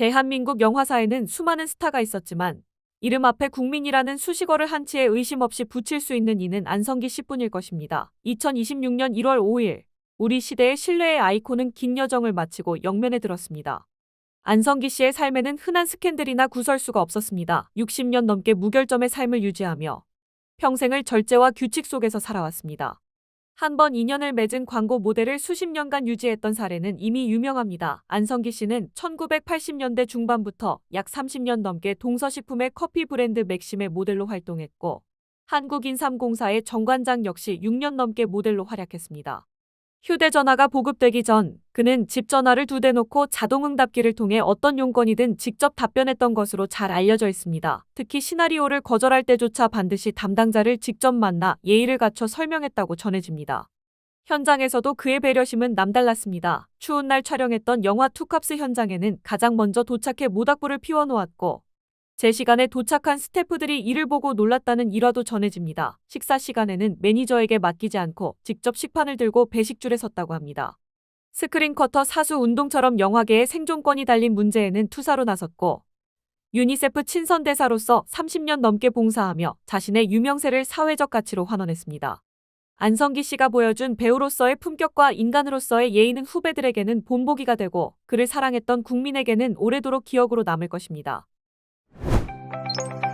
대한민국 영화사에는 수많은 스타가 있었지만 이름 앞에 국민이라는 수식어를 한치의 의심 없이 붙일 수 있는 이는 안성기 씨뿐일 것입니다. 2026년 1월 5일 우리 시대의 신뢰의 아이콘은 긴 여정을 마치고 영면에 들었습니다. 안성기 씨의 삶에는 흔한 스캔들이나 구설수가 없었습니다. 60년 넘게 무결점의 삶을 유지하며 평생을 절제와 규칙 속에서 살아왔습니다. 한 번 인연을 맺은 광고 모델을 수십 년간 유지했던 사례는 이미 유명합니다. 안성기 씨는 1980년대 중반부터 약 30년 넘게 동서식품의 커피 브랜드 맥심의 모델로 활동했고 한국인삼공사의 정관장 역시 6년 넘게 모델로 활약했습니다. 휴대전화가 보급되기 전 그는 집 전화를 두 대 놓고 자동응답기를 통해 어떤 용건이든 직접 답변했던 것으로 잘 알려져 있습니다. 특히 시나리오를 거절할 때조차 반드시 담당자를 직접 만나 예의를 갖춰 설명했다고 전해집니다. 현장에서도 그의 배려심은 남달랐습니다. 추운 날 촬영했던 영화 투캅스 현장에는 가장 먼저 도착해 모닥불을 피워놓았고 제 시간에 도착한 스태프들이 이를 보고 놀랐다는 일화도 전해집니다. 식사 시간에는 매니저에게 맡기지 않고 직접 식판을 들고 배식줄에 섰다고 합니다. 스크린 쿼터 사수 운동처럼 영화계의 생존권이 달린 문제에는 투사로 나섰고 유니세프 친선 대사로서 30년 넘게 봉사하며 자신의 유명세를 사회적 가치로 환원했습니다. 안성기 씨가 보여준 배우로서의 품격과 인간으로서의 예의는 후배들에게는 본보기가 되고 그를 사랑했던 국민에게는 오래도록 기억으로 남을 것입니다. Música